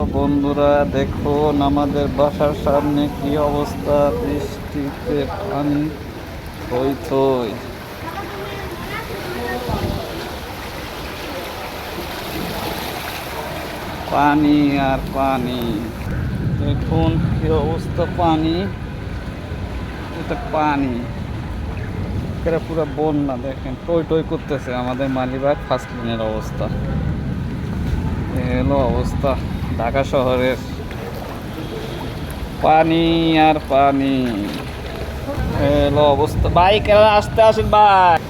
বন্ধুরা দেখুন আমাদের বাসার সামনে কি অবস্থা? বৃষ্টিতে পানি থই থই। পানি আর পানি। দেখুন কি অবস্থা পানি। এটা পানি। এটা পুরো বন্যা, দেখেন। টই টই করতেছে আমাদের মালিবাগ ফার্স্ট লাইনের অবস্থা। এলো অবস্থা। ঢাকা শহরের পানি আর পানি। এ হলো অবস্থা বাইক আসতে আসেন বাইক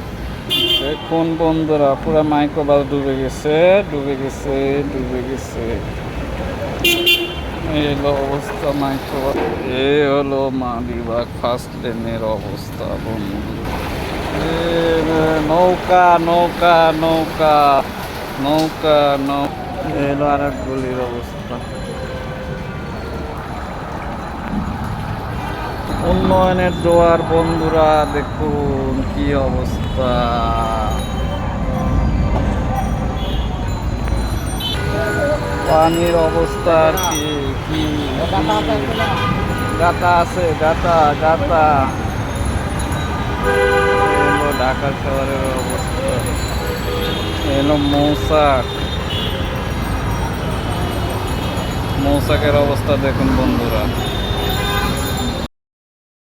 দেখুন বন্ধুরা, পুরো মাইক্রোবাস ডুবে গেছে ডুবে গেছে ডুবে গেছে। এলো অবস্থা মাইক্রোবাস। এ হলো মালিবাগ ফার্স্ট লেনের অবস্থা বন্ধু নৌকা নৌকা নৌকা নৌকা নৌকা। এলো আর এক গলির অবস্থা। উন্নয়নের জোয়ার বন্ধুরা, দেখুন কি অবস্থা। পানির অবস্থা আর কি কি গাতা আছে গাতা গাতা ঢাকা শহরের অবস্থা। এলো মৌসাক। মৌসাকের অবস্থা দেখুন বন্ধুরা।